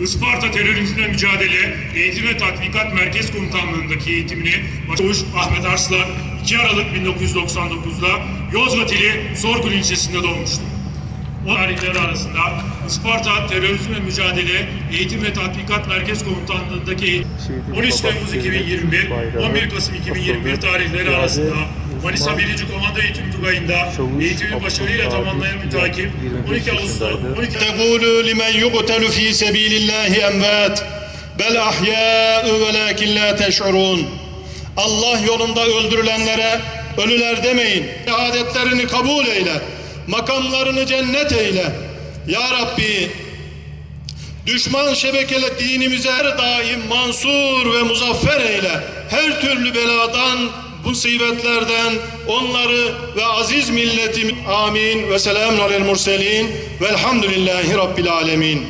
Isparta Terörizmle Mücadele Eğitim ve Tatbikat Merkez Komutanlığı'ndaki eğitimini Başçavuş Ahmet Arslan 2 Aralık 1999'da Yozgat ili Sorgun ilçesinde doğmuştur. O tarihleri arasında Isparta Terörizmle Mücadele Eğitim ve Tatbikat Merkez Komutanlığı'ndaki eğitim 13 Temmuz 2021, 11 Kasım 2021 tarihleri arasında Manisa 1. Komando Eğitim Tugayı'nda eğitimi başarıyla tamamlayan bir takip 12 Ağustos'ta 12 Tekulu limen yuqtelu fi sebilillahi emvat bel ahya'u ve lakin la teş'urun Allah yolunda öldürülenlere ölüler demeyin. Şehadetlerini kabul eyle. Makamlarını cennet eyle. Ya Rabbi Düşman şebekele dinimize her daim mansur ve muzaffer eyle. Her türlü beladan musibetlerden onları ve aziz milletim amin ve selamun alel murselin velhamdülillahi rabbil alemin.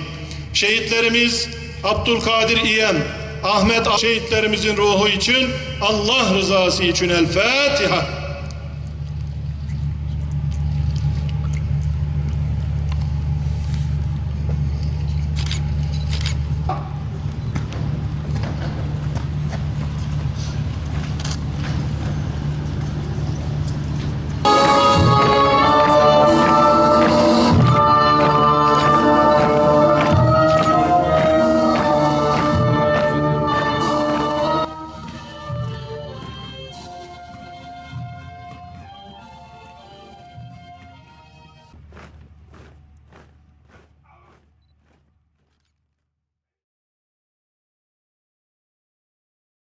Şehitlerimiz Abdülkadir İyem, Ahmet şehitlerimizin ruhu için Allah rızası için El Fatiha.